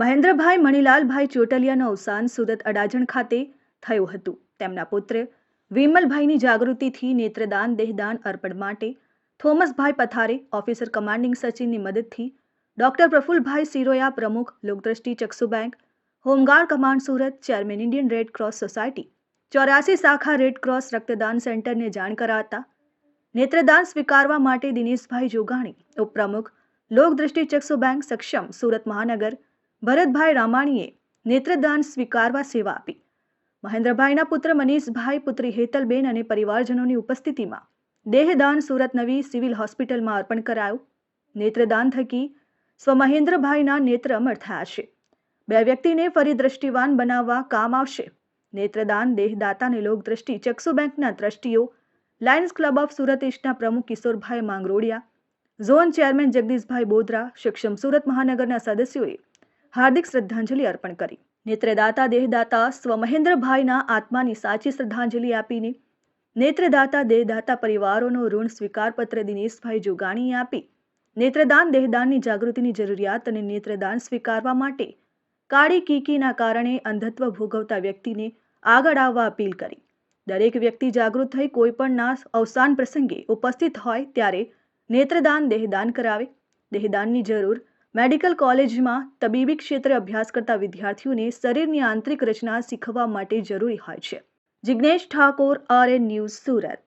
મહેન્દ્રભાઈ મણિલાલભાઈ ચોટલિયાનું અવસાન સુરત અડાજણ ખાતે થયું હતું. તેમના પુત્ર વિમલભાઈની જાગૃતિથી નેત્રદાન, દેહદાન અર્પણ માટે થોમસભાઈ પથારે ઓફિસર કમાન્ડિંગ સચિનની મદદથી ડોક્ટર પ્રફુલભાઈ સિરોયા પ્રમુખ Lokdrishti Chakshu bank, homeguard command Surat, chairman Indian Red Cross Society Chorasi શાખા રેડ ક્રોસ રક્તદાન સેન્ટરને જાણ કરાતા નેત્રદાન સ્વીકારવા માટે દિનેશભાઈ જોગાણી, ઉપપ્રમુખ લોકદ્રષ્ટિ ચક્ષુ બેંક સક્ષમ સુરત મહાનગર ભરતભાઈ રામાણીએ નેત્રદાન સ્વીકારવા સેવા આપી. મહેન્દ્રભાઈના પુત્ર મનીષભાઈ, પુત્રી હેતલબેન અને પરિવારજનોની ઉપસ્થિતિમાં દેહદાન સુરત નવી સિવિલ હોસ્પિટલમાં અર્પણ કરાયું. નેત્રદાન થકી સ્વ મહેન્દ્રભાઈના નેત્ર અમર થયા છે. બે વ્યક્તિને ફરી દ્રષ્ટિવાન બનાવવા કામ આવશે. નેત્રદાન દેહદાતાને લોકદ્રષ્ટિ, ચક્ષુ બેંકના ટ્રસ્ટીઓ લાયન્સ ક્લબ ઓફ સુરત ઇસ્ટના પ્રમુખ કિશોરભાઈ માંગરોડિયા, ઝોન ચેરમેન જગદીશભાઈ બોદરા સક્ષમ સુરત મહાનગરના સદસ્યોએ હાર્દિક શ્રદ્ધાંજલિ અર્પણ કરી. નેત્રદાતા દેહદાતા સ્વ મહેન્દ્રભાઈના આત્માની સાચી શ્રદ્ધાંજલિ આપીને નેત્રદાતા દેહદાતા પરિવારોનો ઋણ સ્વીકારપત્ર દિનેશભાઈ જોગાણીએ આપી. નેત્રદાન દેહદાનની જાગૃતિની જરૂરિયાત અને નેત્રદાન સ્વીકારવા માટે કાળી કીકીના કારણે અંધત્વ ભોગવતા વ્યક્તિને આગળ આવવા અપીલ કરી. દરેક વ્યક્તિ જાગૃત થઈ કોઈ પણના અવસાન પ્રસંગે ઉપસ્થિત હોય ત્યારે નેત્રદાન દેહદાન કરાવે. દેહદાનની જરૂર મેડિકલ કોલેજમાં તબીબી ક્ષેત્રે અભ્યાસ કરતા વિદ્યાર્થીઓને શરીરની આંતરિક રચના શીખવવા માટે જરૂરી હોય છે. Jignesh Thakor R N news Surat.